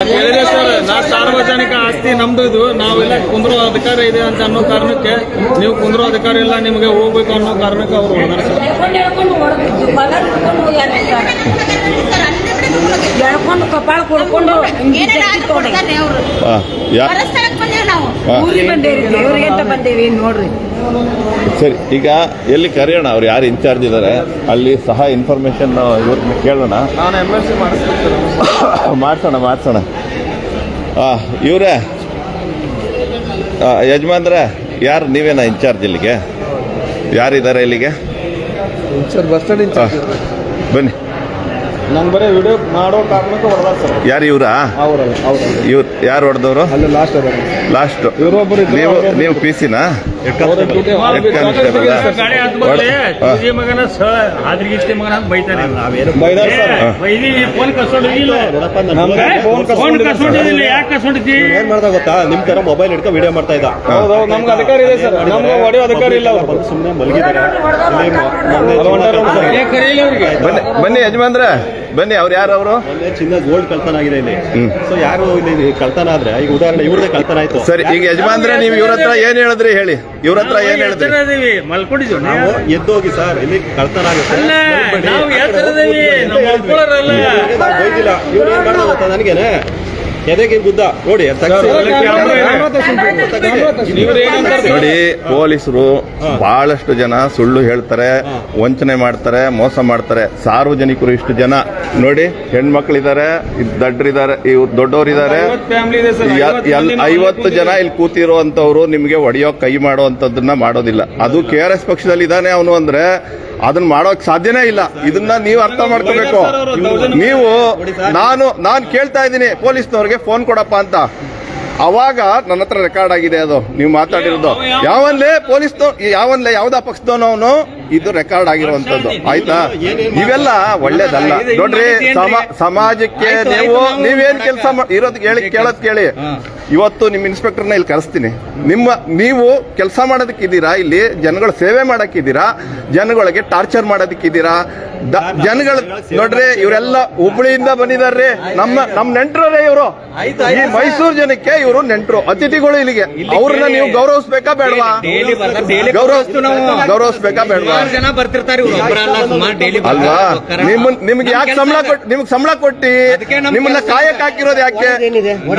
ಹೇಳಿದೆ ಸರ್ ನಾ ಸಾರ್ವಜನಿಕ ಆಸ್ತಿ ನಮ್ದು ಇದು ನಾವೆಲ್ಲ ಕುಂದ್ರೋ ಅಧಿಕಾರ ಇದೆ ಅಂತ ಅನ್ನೋ ಕಾರಣಕ್ಕೆ ನೀವು ಕುಂದ್ರೋ ಅಧಿಕಾರ ಇಲ್ಲ ನಿಮಗೆ ಹೋಗ್ಬೇಕು ಅನ್ನೋ ಕಾರಣಕ್ಕೆ ಅವರು ಹೊಡೆದಾರೆ ಸರ್. ಎಳ್ಕೊಂಡು ಕಪಾಳ ಕೊಡ್ಕೊಂಡು ಬಂದೇವಿ ನೋಡ್ರಿ. ಸರಿ ಈಗ ಎಲ್ಲಿ ಕರೆಯೋಣ? ಅವ್ರು ಯಾರು ಇನ್ಚಾರ್ಜ್ ಇದ್ದಾರೆ ಅಲ್ಲಿ ಸಹ ಇನ್ಫಾರ್ಮೇಶನ್ ಇವ್ರನ್ನ ಕೇಳೋಣ. ನಾನು ಎಂ ಎಸ್ ಸಿ ಮಾಡಿಸ್ತೀನಿ ಮಾಡ್ಸೋಣ ಮಾಡ್ಸೋಣ. ಹಾಂ ಇವರೇ. ಯಜಮಾನ್ರೆ ಯಾರು ನೀವೇನಾ ಇನ್ಚಾರ್ಜ್ ಇಲ್ಲಿಗೆ? ಯಾರಿದ್ದಾರೆ ಇಲ್ಲಿಗೆ? ಸರ್ ಬಸ್ ಸ್ಟ್ಯಾಂಡ್ ಬನ್ನಿ. ನಂಗೆ ಬರೀ ವಿಡಿಯೋ ಮಾಡೋ ಕಾರಣಕ್ಕೆ ಸರ್. ಯಾರು ಇವರಾ? ಅವರಲ್ಲ ಅವ್ರಲ್ಲ. ಇವ್ರು ಯಾರು ಹೊಡೆದವರು? ಅಲ್ಲಿ ಲಾಸ್ಟ್ ಅದ ಲಾಸ್ಟ್ ಇವ್ರು. ನೀವು ನೀವು ಪಿ ಸಿನಾ ಮಗನ ಬೈತಾನೆ ಫೋನ್ ಕಸ್ಕೊಂಡಿಲ್ಲ ಯಾಕೆ ಕಸ್ಕೊಂಡಿದ್ದಿ? ಏನ್ ಮಾಡ್ತಾ ಗೊತ್ತಾ? ನಿಮ್ ತರ ಮೊಬೈಲ್ ಹಿಡ್ಕೊ ವಿಡಿಯೋ ಮಾಡ್ತಾ ಇದ್ದ. ಹೌದೌದು ನಮ್ಗೆ ಅಧಿಕಾರ ಇದೆ ಸರ್. ನಮ್ಗೆ ಹೊಡೆಯೋ ಅಧಿಕಾರ ಇಲ್ಲ ಅವ್ರು ಸುಮ್ನೆ ಮಲಗಿದ್ದಾರೆ. ಬನ್ನಿ ಯಜಮಾನ್ರೆ. ಬನ್ನಿ ಅವ್ರು ಯಾರು ಅವರು ಮೊನ್ನೆ ಚಿನ್ನ ಗೋಲ್ಡ್ ಕಳ್ತನ ಆಗಿದೆ ಇಲ್ಲಿ. ಸೊ ಯಾರು ಇಲ್ಲಿ ಕಳ್ತನ ಆದ್ರೆ ಈಗ ಉದಾಹರಣೆ ಇವ್ರದೇ ಕಳ್ತನ ಆಯ್ತು ಸರಿ ಈಗ ಯಜಮಾನ್ರೆ ನೀವು ಇವ್ರ ಹತ್ರ ಏನ್ ಹೇಳಿದ್ರಿ ಹೇಳಿ ಇವ್ರ ಹತ್ರ ಏನ್ ಹೇಳಿದ್ರಿ ಇದೀವಿ ಮಲ್ಕೊಂಡಿದ್ವಿ ನಾವು ಎದ್ದೋಗಿ ಸರ್ ಇಲ್ಲಿ ಕಳ್ತನ ಆಗುತ್ತೆ ಅಲ್ಲ ಮಲ್ಬೇಡಿ. ನಾವು ಮಲ್ಕೊಳ್ಳೋರಲ್ಲ ಬೈದಿಲ್ಲ ಇವ್ರು ಏನ್ ಮಾಡ್ದ ಗೊತ್ತಾ ನನಗೇನೆ ಎದೆಗೆ ಗುದ್ದ? ನೋಡಿ ನೋಡಿ ಪೊಲೀಸರು ಬಹಳಷ್ಟು ಜನ ಸುಳ್ಳು ಹೇಳ್ತಾರೆ ವಂಚನೆ ಮಾಡ್ತಾರೆ ಮೋಸ ಮಾಡ್ತಾರೆ. ಸಾರ್ವಜನಿಕರು ಇಷ್ಟು ಜನ. ನೋಡಿ ಹೆಣ್ಮಕ್ಳಿದ್ದಾರೆ ದಡ್ಡ್ರಿದ್ದಾರೆ ದಡ್ರಿದ್ದಾರೆ ಇವ್ರು ದೊಡ್ಡವರಿದ್ದಾರೆ ಫ್ಯಾಮಿಲಿ ಇದೆ ಸರ್. ಯ- ಎಲ್- ಐವತ್ತು ಜನ ಇಲ್ಲಿ ಕೂತಿರುವಂತವ್ರು ನಿಮ್ಗೆ ಒಡೆಯೋ ಕೈ ಮಾಡುವಂತದ್ದನ್ನ ಮಾಡೋದಿಲ್ಲ. ಅದು ಕೆ ಆರ್ ಎಸ್ ಪಕ್ಷದಲ್ಲಿ ಇದಾನೆ ಅವನು ಅಂದ್ರೆ ಅದನ್ನ ಮಾಡೋಕ್ ಸಾಧ್ಯನೇ ಇಲ್ಲ. ಇದನ್ನ ನೀವು ಅರ್ಥ ಮಾಡ್ಕೋಬೇಕು. ನೀವು ನಾನು ನಾನು ಕೇಳ್ತಾ ಇದ್ದೀನಿ ಪೊಲೀಸ್ನವ್ರಿಗೆ ಫೋನ್ ಕೊಡಪ್ಪ ಅಂತ. ಅವಾಗ ನನ್ನ ಹತ್ರ ರೆಕಾರ್ಡ್ ಆಗಿದೆ ಅದು. ನೀವು ಮಾತಾಡಿರೋದು. ಯಾವನ್ಲೇ ಪೊಲೀಸ್ ಯಾವನ್ಲೇ ಯಾವ್ದಾ ಪಕ್ಷದವನು ಅವನು ಇದು ರೆಕಾರ್ಡ್ ಆಗಿರುವಂತದ್ದು. ಆಯ್ತಾ? ಇವೆಲ್ಲ ಒಳ್ಳೇದಲ್ಲ. ನೋಡ್ರಿ ಸಮ ಸಮಾಜಕ್ಕೆ ನೀವು ನೀವೇನ್ ಕೆಲಸ ಇರೋದ್ ಹೇಳಿ ಕೇಳೋದ್ ಕೇಳಿ. ಇವತ್ತು ನಿಮ್ಮ ಇನ್ಸ್ಪೆಕ್ಟರ್ನ ಇಲ್ಲಿ ಕರೆಸ್ತೀನಿ. ನಿಮ್ಮ ನೀವು ಕೆಲಸ ಮಾಡೋದಕ್ಕಿದ್ದೀರಾ? ಇಲ್ಲಿ ಜನಗಳ ಸೇವೆ ಮಾಡೋಕ್ಕಿದ್ದೀರಾ? ಜನಗಳಿಗೆ ಟಾರ್ಚರ್ ಮಾಡೋದಕ್ಕಿದ್ದೀರಾ? ದ- ಜನಗಳ ನೋಡ್ರಿ ಇವರೆಲ್ಲ ಹುಬ್ಳಿಯಿಂದ ಬಂದಿದಾರ್ರಿ. ನಮ್ಮ ನಮ್ಮ ನೆಂಟ್ರೇ ಇವರು. ಈ ಮೈಸೂರು ಜನಕ್ಕೆ ಇವರು ನೆಂಟರು ಅತಿಥಿಗಳು ಇಲ್ಲಿಗೆ. ಅವ್ರನ್ನ ನೀವು ಗೌರವಿಸ್ಬೇಕಾ ಬೇಡವಾ? ಗೌರವ ಗೌರವಿಸ್ಬೇಕಾ ಬೇಡವಾ? ಅಲ್ವಾ? ನಿಮ್ ನಿಮ್ಗೆ ಯಾಕೆ ಸಂಬಳ ಕೊಟ್ಟು ನಿಮ್ಗೆ ಸಂಬಳ ಕೊಟ್ಟಿ? ನಿಮ್ಮನ್ನ ಕಾಯಕ್ ಹಾಕಿರೋದು ಯಾಕೆ?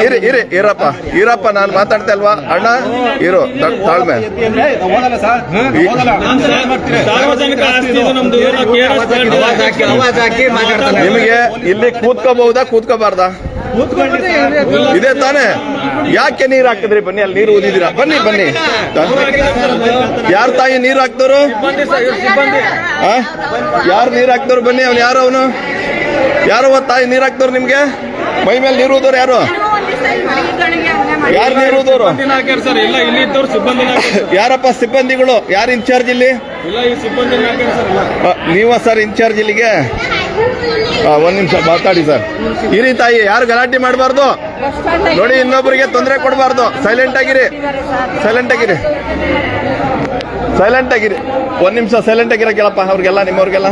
ಇರಿ ಇರಿ ಇರಪ್ಪ. ಇರಪ್ಪ ನಾನು ಮಾತಾಡ್ತಾ ಅಲ್ವಾ ಅಣ್ಣ ಇರು ತಾಳ್ಮೆ. ನಿಮಗೆ ಇಲ್ಲಿ ಕೂತ್ಕೋಬಹುದಾ ಕೂತ್ಕೋಬಾರ್ದಾ? ಇದೆ ತಾನೇ. ಯಾಕೆ ನೀರ್ ಹಾಕಿದ್ರಿ? ಬನ್ನಿ ಅಲ್ಲಿ ನೀರು ಊದಿದ್ದೀರಾ? ಬನ್ನಿ ಬನ್ನಿ. ಯಾರ ತಾಯಿ ನೀರ್ ಹಾಕ್ದವ್ರು ಸಿಬ್ಬಂದಿ ಸರ್, ಸಿಬ್ಬಂದಿ. ಯಾರು ನೀರ್ ಹಾಕ್ದವ್ರು ಬನ್ನಿ ಅವ್ನು ಯಾರು ಅವನು? ಯಾರು ತಾಯಿ ನೀರು ಹಾಕ್ದವ್ರು ನಿಮ್ಗೆ? ಮೈ ಮೇಲೆ ನೀರು ಊದೋರು ಯಾರು? ಯಾರು ನೀರು ಊದೋರು ಸಿಬ್ಬಂದಿನ ಹಾಕ್ಯಾರ ಸರ್ ಇಲ್ಲ ಇದ್ದವ್ರು. ಯಾರಪ್ಪ ಸಿಬ್ಬಂದಿಗಳು? ಯಾರು ಇನ್ಚಾರ್ಜ್ ಇಲ್ಲಿ? ಇಲ್ಲ ಈ ಸಿಬ್ಬಂದಿನ ಹಾಕ್ಯಾರ ಸರ್ ಇಲ್ಲ. ಆ, ನೀವ ಸರ್ ಇನ್ಚಾರ್ಜ್ ಇಲ್ಲಿಗೆ? ಆ, ಒಂದ್ ನಿಮಿಷ ಮಾತಾಡಿ ಸರ್ ಇರಿ ತಾಯಿ ಯಾರು ಗಲಾಟೆ ಮಾಡಬಾರ್ದು? ನೋಡಿ ಇನ್ನೊಬ್ಬರಿಗೆ ತೊಂದರೆ ಕೊಡಬಾರ್ದು. ಸೈಲೆಂಟ್ ಆಗಿರಿ. ಸೈಲೆಂಟ್ ಆಗಿರಿ. ಸೈಲೆಂಟ್ ಆಗಿರಿ. ಒಂದ್ ನಿಮಿಷ ಸೈಲೆಂಟ್ ಆಗಿರೋ ಕೇಳಪ್ಪ ಅವ್ರಿಗೆಲ್ಲ ನಿಮ್ಮವ್ರಿಗೆಲ್ಲ.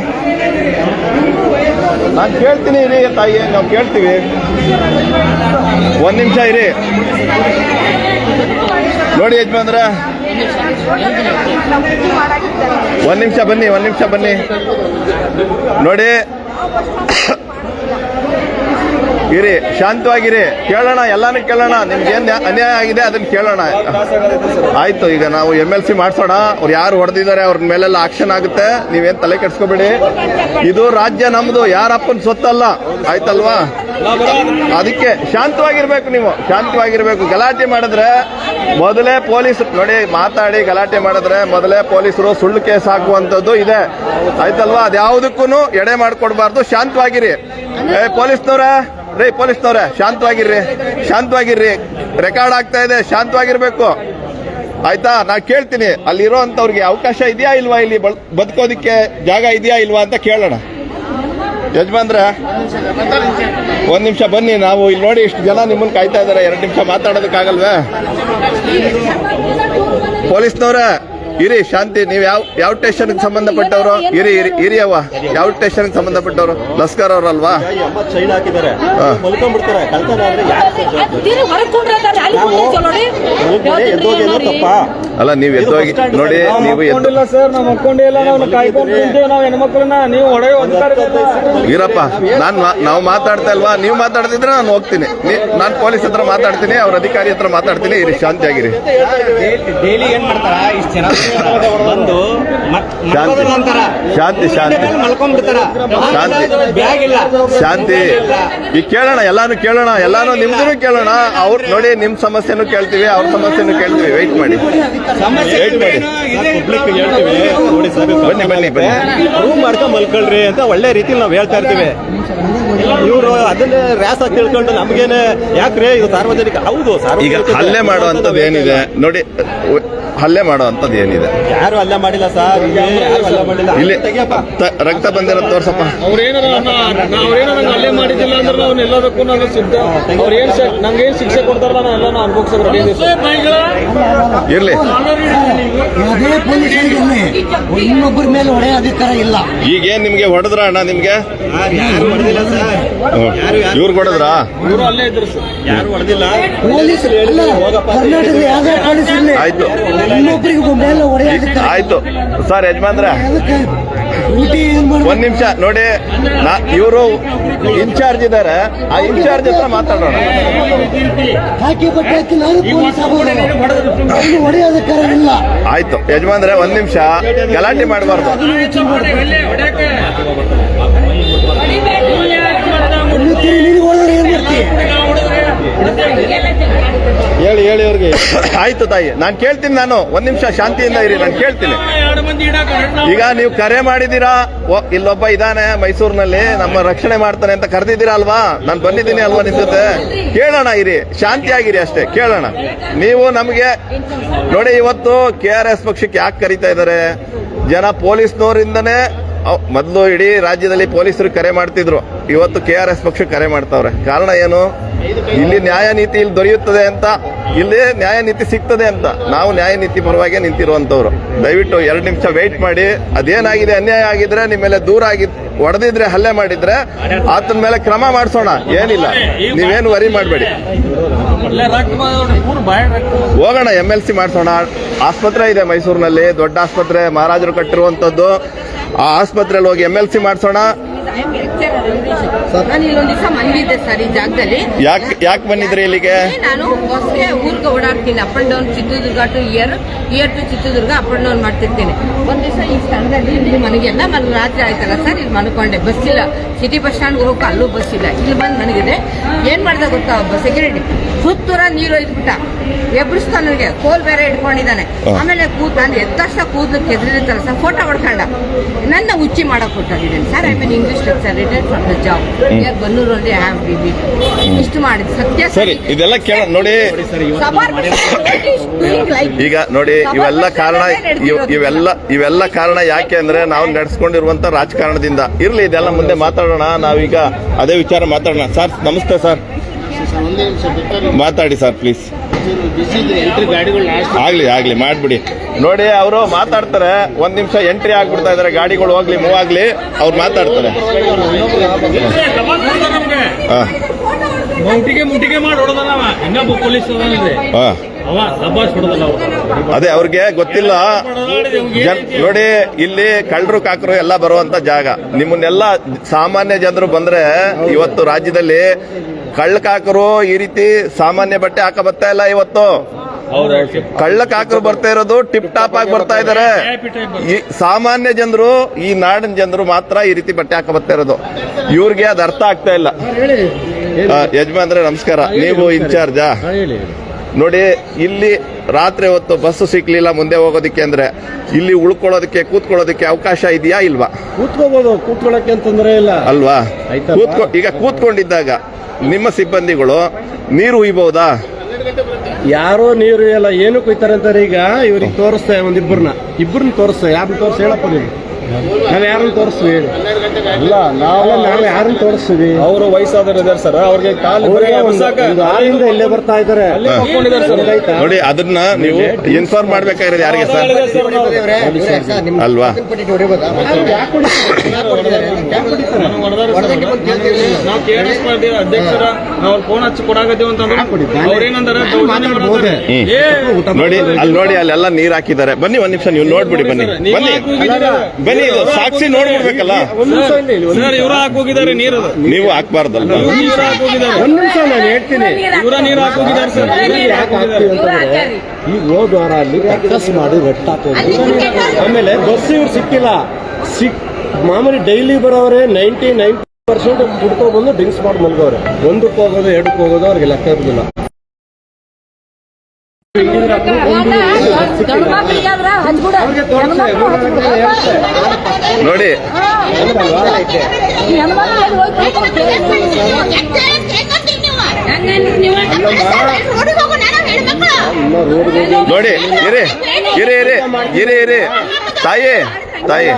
ನಾನು ಕೇಳ್ತೀನಿ, ಇರಿ ತಾಯಿ, ನಾವು ಕೇಳ್ತೀವಿ. ಒಂದು ನಿಮಿಷ ಇರಿ. ನೋಡಿ ಯಜಮಾನ್ರ. ಒಂದು ನಿಮಿಷ ಬನ್ನಿ, ಒಂದು ನಿಮಿಷ ಬನ್ನಿ. ನೋಡಿ. ಇರಿ, ಶಾಂತವಾಗಿರಿ. ಕೇಳೋಣ, ಎಲ್ಲಾನು ಕೇಳೋಣ. ನಿಮ್ಗೆ ಏನ್ ಅನ್ಯಾಯ ಆಗಿದೆ ಅದನ್ನ ಕೇಳೋಣ. ಆಯ್ತು, ಈಗ ನಾವು ಎಂ ಎಲ್ ಸಿ ಮಾಡ್ಸೋಣ. ಅವ್ರು ಯಾರು ಹೊಡೆದಿದ್ದಾರೆ, ಅವ್ರ ಮೇಲೆಲ್ಲ ಆಕ್ಷನ್ ಆಗುತ್ತೆ. ನೀವೇನ್ ತಲೆ ಕೆಡ್ಸ್ಕೊಬೇಡಿ. ಇದು ರಾಜ್ಯ ನಮ್ದು, ಯಾರಪ್ಪನ ಸೊತ್ತಲ್ಲ. ಆಯ್ತಲ್ವಾ? ಅದಕ್ಕೆ ಶಾಂತವಾಗಿರ್ಬೇಕು ನೀವು. ಶಾಂತವಾಗಿರ್ಬೇಕು. ಗಲಾಟೆ ಮಾಡಿದ್ರೆ ಮೊದಲೇ ಪೊಲೀಸ್ ನೋಡಿ, ಮಾತಾಡಿ, ಗಲಾಟೆ ಮಾಡಿದ್ರೆ ಮೊದಲೇ ಪೊಲೀಸರು ಸುಳ್ಳು ಕೇಸ್ ಹಾಕುವಂಥದ್ದು ಇದೆ. ಆಯ್ತಲ್ವಾ? ಅದ್ಯಾವುದಕ್ಕೂ ಎಡೆ ಮಾಡ್ಕೊಡ್ಬಾರ್ದು. ಶಾಂತವಾಗಿರಿ. ಏ, ಪೊಲೀಸ್ನವ್ರೆ. ರೇ, ಪೊಲೀಸ್ನವ್ರೆ, ಶಾಂತವಾಗಿರ್ರಿ ಶಾಂತವಾಗಿರ್ರಿ. ರೆಕಾರ್ಡ್ ಆಗ್ತಾ ಇದೆ, ಶಾಂತವಾಗಿರ್ಬೇಕು. ಆಯ್ತಾ? ನಾ ಕೇಳ್ತೀನಿ. ಅಲ್ಲಿರೋ ಅಂತವ್ರಿಗೆ ಅವಕಾಶ ಇದೆಯಾ ಇಲ್ವಾ ಇಲ್ಲಿ ಬದುಕೋದಿಕ್ಕೆ ಜಾಗ ಇದೆಯಾ ಇಲ್ವಾ ಅಂತ ಕೇಳೋಣ. ಯಜಮಾನ್ರ, ಒಂದ್ ನಿಮಿಷ ಬನ್ನಿ. ನಾವು ಇಲ್ಲಿ ನೋಡಿ ಇಷ್ಟು ಜನ ನಿಮ್ಮನ್ನ ಕಾಯ್ತಾ ಇದಾರೆ. ಎರಡು ನಿಮಿಷ ಮಾತಾಡೋದಕ್ಕಾಗಲ್ವೇ? ಪೊಲೀಸ್ನವ್ರೆ ಇರಿ ಶಾಂತಿ ನೀವು ಯಾವ ಯಾವ ಸ್ಟೇಷನ್ಗೆ ಸಂಬಂಧಪಟ್ಟವರು? ಇರಿ ಇರಿ ಇರಿ ಅವ್ವ. ಯಾವ ಸ್ಟೇಷನ್ಗೆ ಸಂಬಂಧಪಟ್ಟವರು? ಲಸ್ಕರ್ ಅವ್ರಲ್ವಾ? ಅಲ್ಲಿ ನೀವು ಎದ್ದೋಗಿ ನೋಡಿ. ನೀವು ಇರಪ್ಪ ನಾನು ನಾವು ಮಾತಾಡ್ತಾ ಇಲ್ವಾ? ನೀವು ಮಾತಾಡ್ತಿದ್ರೆ ನಾನು ಹೋಗ್ತೀನಿ. ನಾನು ಪೊಲೀಸ್ ಹತ್ರ ಮಾತಾಡ್ತೀನಿ ಅವ್ರ ಅಧಿಕಾರಿ ಹತ್ರ ಮಾತಾಡ್ತೀನಿ ಇರಿ ಶಾಂತಿಯಾಗಿರಿ. ಡೈಲಿ ಏನ್ ಮಾಡ್ತಾರ? ಇಷ್ಟ ಜನ ಬಂದು ಶಾಂತಿ. ಶಾಂತಿ ಶಾಂತಿ. ಶಾಂತಿ. ಬ್ಯಾಗ್ ಇಲ್ಲ. ಶಾಂತಿ. ಈಗ ಕೇಳೋಣ ಎಲ್ಲಾನು ಕೇಳೋಣ ಎಲ್ಲಾನು ನಿಮ್ದು ಕೇಳೋಣ. ಅವ್ರ ನೋಡಿ ನಿಮ್ ಸಮಸ್ಯೆನು ಕೇಳ್ತೀವಿ ಅವ್ರ ಸಮಸ್ಯೆನು ಕೇಳ್ತೀವಿ. ವೆಯ್ಟ್ ಮಾಡಿ. ವೆಯ್ಟ್ ಮಾಡಿ. ಪಬ್ಲಿಕ್ ಹೇಳ್ತೀವಿ. ನೋಡಿ ಸರ್ ಬನ್ನಿ ಬನ್ನಿ ಬನ್ನಿ. ರೂಮ್ ಮಾಡ್ಕೊಂಡ್ ಮಲ್ಕೊಳ್ರಿ ಅಂತ ಒಳ್ಳೆ ರೀತಿಲಿ ನಾವು ಹೇಳ್ತಾ ಇರ್ತೀವಿ. ಇವರು ಅದನ್ನೇ ರ್ಯಾಸ ಆಗಿ ತಿಳ್ಕೊಂಡು ನಮ್ಗೇನೆ ಯಾಕ್ರೆ ಇದು ಸಾರ್ವಜನಿಕ ಹೌದು ಈಗ ಸಾರ್ವಜನಿಕ ಹಲ್ಲೆ ಮಾಡುವಂತದ್ದು ಏನಿದೆ? ನೋಡಿ ಹಲ್ಲೆ ಮಾಡುವಂಥದ್ದು ಏನಿದೆ? ಯಾರು ಹಲ್ಲೆ ಮಾಡಿಲ್ಲ ಸರ್ ಇಲ್ಲಿ ತ- ರಕ್ತ ಬಂದಿರೋ ತೋರ್ಸಪ್ಪ. ಅವ್ರೇನಾರ ಅವ್ರೇನಾರ ನಂಗೆ ಅಲ್ಲೇ ಮಾಡಿದ್ದಿಲ್ಲ ಅಂದ್ರೆ ಅವ್ನು ಎಲ್ಲದಕ್ಕೂ ನಾನು ಸಿದ್ಧ. ಏನ್ ಏನ್ ಶಿಕ್ಷೆ ಕೊಡ್ತಾರಲ್ಲ ನಾನು ಎಲ್ಲ ಅನ್ಭವಿಸೋದು ರೆಡಿ ಇದೆ ಸರ್. ಇರ್ಲಿ. ಇನ್ನೊಬ್ಬರ ಮೇಲೆ ಹೊಣೆ ಅಧಿಕಾರ ಇಲ್ಲ. ಈಗೇನ್ ನಿಮ್ಗೆ ಹೊಡೆದ್ರ ಅಣ್ಣ ನಿಮ್ಗೆ? ಯಾರು ಹೊಡೆದಿಲ್ಲ ಸರ್. ಇವ್ರು ಹೊಡೆದ್ರಾ? ಇವರು ಅಲ್ಲೇ ಇದ್ರು ಸರ್. ಯಾರು ಹೊಡೆದಿಲ್ಲ. ಪೊಲೀಸ್ ಅಲ್ಲ ಕರ್ನಾಟಕದ ಯಾವ್ದೇ ಪೊಲೀಸ್ ಇರಲಿ ಆಯ್ತು ಆಯ್ತು. ಸರ್ ಯಜಮಾನ್ರ ಒಂದ್ ನಿಮಿಷ ನೋಡಿ ಇವರು ಇನ್ಚಾರ್ಜ್ ಇದಾರೆ. ಆ ಇನ್ಚಾರ್ಜ್ ಹತ್ರ ಮಾತಾಡೋಣ. ಆಯ್ತು. ಯಜಮಾನ್ರೆ ಒಂದ್ ನಿಮಿಷ. ಗಲಾಟೆ ಮಾಡಬಾರ್ದು. ಹೊಡೆದ್ರೆ ಏನ್ ಮಾಡ್ತೀಯ ಹೇಳಿ ಹೇಳಿ ಅವ್ರಿಗೆ. ಆಯ್ತು ತಾಯಿ, ನಾನು ಕೇಳ್ತೀನಿ ನಾನು. ಒಂದ್ ನಿಮಿಷ ಶಾಂತಿಯಿಂದ ಇರಿ, ನಾನು ಕೇಳ್ತೀನಿ. ಈಗ ನೀವು ಕರೆ ಮಾಡಿದೀರಾ ಇಲ್ಲೊಬ್ಬ ಇದಾನೆ ಮೈಸೂರಿನಲ್ಲಿ, ನಮ್ಮ ರಕ್ಷಣೆ ಮಾಡ್ತಾನೆ ಅಂತ ಕರೆದಿದ್ದೀರಾ ಅಲ್ವಾ? ನಾನು ಬಂದಿದ್ದೀನಿ ಅಲ್ವಾ ನಿಮ್ ಜೊತೆ? ಕೇಳೋಣ ಇರಿ, ಶಾಂತಿಯಾಗಿರಿ ಅಷ್ಟೇ, ಕೇಳೋಣ. ನೀವು ನಮಗೆ, ನೋಡಿ ಇವತ್ತು ಕೆ ಆರ್ ಎಸ್ ಪಕ್ಷಕ್ಕೆ ಯಾಕೆ ಕರಿತಾ ಇದ್ದಾರೆ? ಜನ ಪೊಲೀಸ್ನವರಿಂದನೇ ಮೊದಲು ಇಡೀ ರಾಜ್ಯದಲ್ಲಿ ಪೊಲೀಸರು ಕರೆ ಮಾಡ್ತಿದ್ರು. ಇವತ್ತು ಕೆ ಆರ್ ಎಸ್ ಪಕ್ಷಕ್ಕೆ ಕರೆ ಮಾಡ್ತಾವ್ರೆ. ಕಾರಣ ಏನು? ಇಲ್ಲಿ ನ್ಯಾಯ ನೀತಿ ಇಲ್ಲಿ ದೊರೆಯುತ್ತದೆ ಅಂತ, ಇಲ್ಲಿ ನ್ಯಾಯ ನೀತಿ ಸಿಗ್ತದೆ ಅಂತ. ನಾವು ನ್ಯಾಯ ನೀತಿ ಪರವಾಗಿ ನಿಂತಿರುವಂತವ್ರು ದಯವಿಟ್ಟು ಎರಡು ನಿಮಿಷ ವೆಯ್ಟ್ ಮಾಡಿ. ಅದೇನಾಗಿದೆ ಅನ್ಯಾಯ ಆಗಿದ್ರೆ ನಿಮ್ಮ ಮೇಲೆ ದೂರ ಆಗಿ ಒಡೆದಿದ್ರೆ, ಹಲ್ಲೆ ಮಾಡಿದ್ರೆ ಆತನ ಮೇಲೆ ಕ್ರಮ ಮಾಡಿಸೋಣ. ಏನಿಲ್ಲ. ನೀವೇನು ವರಿ ಮಾಡಬೇಡಿ. ಹೋಗೋಣ ಎಂ ಎಲ್ ಸಿ ಮಾಡಿಸೋಣ. ಆಸ್ಪತ್ರೆ ಇದೆ ಮೈಸೂರಿನಲ್ಲಿ. ದೊಡ್ಡ ಆಸ್ಪತ್ರೆ, ಮಹಾರಾಜರು ಕಟ್ಟಿರುವಂತದ್ದು ಆ ಆಸ್ಪತ್ರೆಯಲ್ಲಿ ಹೋಗಿ ಎಂ ಎಲ್ ಸಿ ಮಾಡಿಸೋಣ. ನಾನು ಇಲ್ಲೊಂದ್ ದಿವಸ ಬಂದಿದ್ದೆ ಸರ್ ಈ ಜಾಗದಲ್ಲಿ. ಯಾಕೆ ಯಾಕೆ ಬಂದಿದ್ರಿ ಇಲ್ಲಿಗೆ? ನಾನು ಹೊಸಗೆ ಊರಿಗೆ ಓಡಾಡ್ತೀನಿ up and down Chitradurga to year year to Chitradurga up and down ಮಾಡ್ತಿರ್ತೀನಿ. ಒಂದ್ ದಿವಸ ಈ ಸ್ಥಳದಲ್ಲಿ ಇಲ್ಲಿ ಮನೆಗೆಲ್ಲ ಮನೆ ರಾತ್ರಿ ಆಯ್ತಲ್ಲ ಸರ್ ಇಲ್ಲಿ ಮನ್ಕೊಂಡೆ ಬಸ್ ಇಲ್ಲ. ಸಿಟಿ ಬಸ್ ಸ್ಟ್ಯಾಂಡ್ ಹೋಗಕ್ಕೆ ಅಲ್ಲೂ ಬಸ್ ಇಲ್ಲ. ಇಲ್ಲಿ ಬಂದು ಮನೆಗಿದೆ. ಏನ್ ಮಾಡ್ದೆ ಗೊತ್ತಾ ಒಬ್ಬ ಸೆಕ್ಯೂರಿಟಿ ಸುತ್ತೂರ ನೀರು ಒಯ್ದ್ಬಿಟ್ಟ ಎಬ್ರಿಸ್ತಾ ನನಗೆ ಕೋಲ್ ಬೇರೆ ಇಟ್ಕೊಂಡಿದ್ದಾನೆ. ಆಮೇಲೆ ಕೂತ್ ನಾನು ಎತ್ತಷ್ಟ ತಕ್ಷಣ ಕೂದಲು ಕೆದ್ರಿರ್ತಾರೆ ಸರ್. ಫೋಟೋ ಹೊಡ್ಕೊಂಡ. ನನ್ನ ಉಚ್ಚಿ ಮಾಡಕ್ ಕೊಟ್ಟಿದ್ದೀನಿ sir I mean English lecture retired from the job year ಬನ್ನೂರಲ್ಲಿ have be ಇಷ್ಟು ಮಾಡಿದ್ ಸತ್ಯ ಸರಿ. ಇದೆಲ್ಲ ಕೇಳ ನೋಡಿ. ಈಗ ನೋಡಿ ಇವೆಲ್ಲ ಕಾರಣ ಇವ್- ಇವೆಲ್ಲ ಇವೆಲ್ಲ ಕಾರಣ ಯಾಕೆ ಅಂದ್ರೆ ನಾವು ನಡೆಸ್ಕೊಂಡಿರುವಂತ ರಾಜಕಾರಣದಿಂದ. ಇರ್ಲಿ ಇದೆಲ್ಲ ಮುಂದೆ ಮಾತಾಡೋಣ. ನಾವೀಗ ಅದೇ ವಿಚಾರ ಮಾತಾಡೋಣ. ಸರ್ ನಮಸ್ತೆ ಸರ್ ಮಾತಾಡಿ ಸರ್ ಪ್ಲೀಸ್ ಆಗ್ಲಿ ಆಗ್ಲಿ ಮಾಡ್ಬಿಡಿ. ನೋಡಿ ಅವರು ಮಾತಾಡ್ತಾರೆ. ಒಂದ್ ನಿಮಿಷ ಎಂಟ್ರಿ ಆಗ್ಬಿಡ್ತಾ ಇದಾರೆ ಗಾಡಿಗಳು ಹೋಗ್ಲಿ ಮೂವ್ ಆಗ್ಲಿ ಅವ್ರು ಮಾತಾಡ್ತಾರೆ. ಹಾ. ಅದೇ ಅವ್ರಿಗೆ ಗೊತ್ತಿಲ್ಲ. ನೋಡಿ ಇಲ್ಲಿ ಕಳ್ಳರು ಕಾಕರು ಎಲ್ಲ ಬರುವಂತ ಜಾಗ. ನಿಮ್ಮನ್ನೆಲ್ಲ ಸಾಮಾನ್ಯ ಜನರು ಬಂದ್ರೆ ಇವತ್ತು ರಾಜ್ಯದಲ್ಲಿ ಕಳ್ಳ ಕಾಕರು ಈ ರೀತಿ ಸಾಮಾನ್ಯ ಬಟ್ಟೆ ಹಾಕ ಬರ್ತಾ ಇಲ್ಲ ಇವತ್ತು? ಕಳ್ಳ ಕಾಕರು ಬರ್ತಾ ಇರೋದು ಟಿಪ್ ಟಾಪ್ ಆಗಿ ಬರ್ತಾ ಇದಾರೆ. ಈ ಸಾಮಾನ್ಯ ಜನರು ಈ ನಾಡಿನ ಜನರು ಮಾತ್ರ ಈ ರೀತಿ ಬಟ್ಟೆ ಹಾಕ ಬರ್ತಾ ಇರೋದು. ಇವ್ರಿಗೆ ಅದು ಅರ್ಥ ಆಗ್ತಾ ಇಲ್ಲ. ಯಜಮಾನ್ರೆ ನಮಸ್ಕಾರ. ನೀವು ಇನ್ಚಾರ್ಜಾ? ನೋಡಿ ಇಲ್ಲಿ ರಾತ್ರಿ ಹೊತ್ತು ಬಸ್ಸು ಸಿಗ್ಲಿಲ್ಲ ಮುಂದೆ ಹೋಗೋದಕ್ಕೆ ಅಂದ್ರೆ ಇಲ್ಲಿ ಉಳ್ಕೊಳ್ಳೋದಕ್ಕೆ ಕೂತ್ಕೊಳ್ಳೋದಕ್ಕೆ ಅವಕಾಶ ಇದೆಯಾ ಇಲ್ವಾ? ಕೂತ್ಕೋಬಹುದು ಕೂತ್ಕೊಳ್ಳಕ್ಕೆ ಅಂತಂದ್ರೆ ತೊಂದರೆ ಇಲ್ಲ. ಅಲ್ವಾ? ಕೂತ್ಕೊ ಈಗ ಕೂತ್ಕೊಂಡಿದ್ದಾಗ ನಿಮ್ಮ ಸಿಬ್ಬಂದಿಗಳು ನೀರು ಉಯ್ಬಹುದಾ ಯಾರೋ ನೀರು ಎಲ್ಲ ಏನು ಕುಯ್ತಾರೆ ಅಂತಾರೆ ಈಗ? ಇವ್ರಿಗೆ ತೋರಿಸ್ತಾ ಒಂದಿಬ್ಬರನ್ನ. ಇಬ್ಬರನ್ನ ತೋರಿಸ್ತಾ ಯಾರನ್ನ ತೋರಿಸ್ ಹೇಳಪ್ಪ ನೀವು ನಾವ್ ಯಾರನ್ನು ತೋರಿಸ್ತೀವಿ ಹೇಳಿ. ಇಲ್ಲ ನಾವು ನಾವು ಯಾರನ್ನ ತೋರಿಸ್ತೀವಿ? ಅವರು ವಯಸ್ಸಾದವರು ಇದಾರೆ ಸರ್. ಅವ್ರಿಗೆ ಕಾಲು ಆರಿಂದ ಇಲ್ಲೇ ಬರ್ತಾ ಇದ್ದಾರೆ ನೋಡಿ ಅದನ್ನ ನೀವು ಇನ್ಫಾರ್ಮ್ ಮಾಡ್ಬೇಕಾಗಿರೋದು ಯಾರಿಗೆ ಸರ್. ಅಲ್ವಾ. ನಾವು ಕೆ ಆರ್ ಎಸ್ ಪಾರ್ಟಿ ಅಧ್ಯಕ್ಷರ ನಾವು ಫೋನ್ ಹಚ್ಚಿ ಕೊಡಾಕತ್ತೀವಿ ಅಂತಂದ್ರೆ ಅವ್ರೇನಂದಾರೆ. ನೋಡಿ ಅಲ್ಲಿ ನೋಡಿ ಅಲ್ಲೆಲ್ಲ ನೀರ್ ಹಾಕಿದ್ದಾರೆ. ಬನ್ನಿ ಒಂದ್ ನಿಮಿಷ ನೀವು ನೋಡ್ಬಿಡಿ ಬನ್ನಿ. ಬನ್ನಿ. ಸಾಕ್ಷಿ ನೋಡ್ಬಿಡ್ಬೇಕಲ್ಲ? ಇವ್ರ ಹಾಕೋಗಿದ್ದಾರೆ ಹೋಗಿದ್ದಾರೆ ನೀರು ನೀವು ಹಾಕ್ಬಾರ್ದಲ್ಲ ನೀರು ಹೋದ್ವಾರ ಒಂದು ನಿಮಿಷ ನಾನು ಹೇಳ್ತೀನಿ. ಇವರ ನೀರು ಹಾಕೋಗಿದ್ದಾರೆ ಸರ್. ಇವರ ನೀರು ಹಾಕಿ ಹೋಗಿದ್ದಾರೆ ಇವ್ರು ಹಾಕ್ಯಾರಿ. ಈಗ ಹೋದ ಅಲ್ಲಿ ಕಟ್ಟಸ್ ಮಾಡಿ ರಟ್ಟಾಕೋದು ಆಮೇಲೆ ಬಸ್ ಇವ್ರು ಸಿಕ್ಕಿಲ್ಲ. ಸಿಕ್ ಮಾಮೂಲಿ ಡೈಲಿ ಬರೋರೆ ನೈಂಟಿ ನೈನ್ ಪರ್ಸೆಂಟ್ ಕುಡ್ಕೊ ಬಂದು ಡ್ರಿಂಕ್ಸ್ ಮಾಡಿ ಮಲ್ಗೋರೆ ಒಂದಕ್ಕೆ ಹೋಗೋದು ಎರಡಕ್ಕೆ ಹೋಗೋದು ಅವ್ರಿಗೆ ಲೆಕ್ಕ ಇರೋದಿಲ್ಲ. ನೋಡಿ. ನೋಡಿ, ಇರಿ ಇರಿ ಇರಿ ಇರಿ ಇರಿ. ತಾಯಿ ತಾಯಿ